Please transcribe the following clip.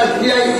para criar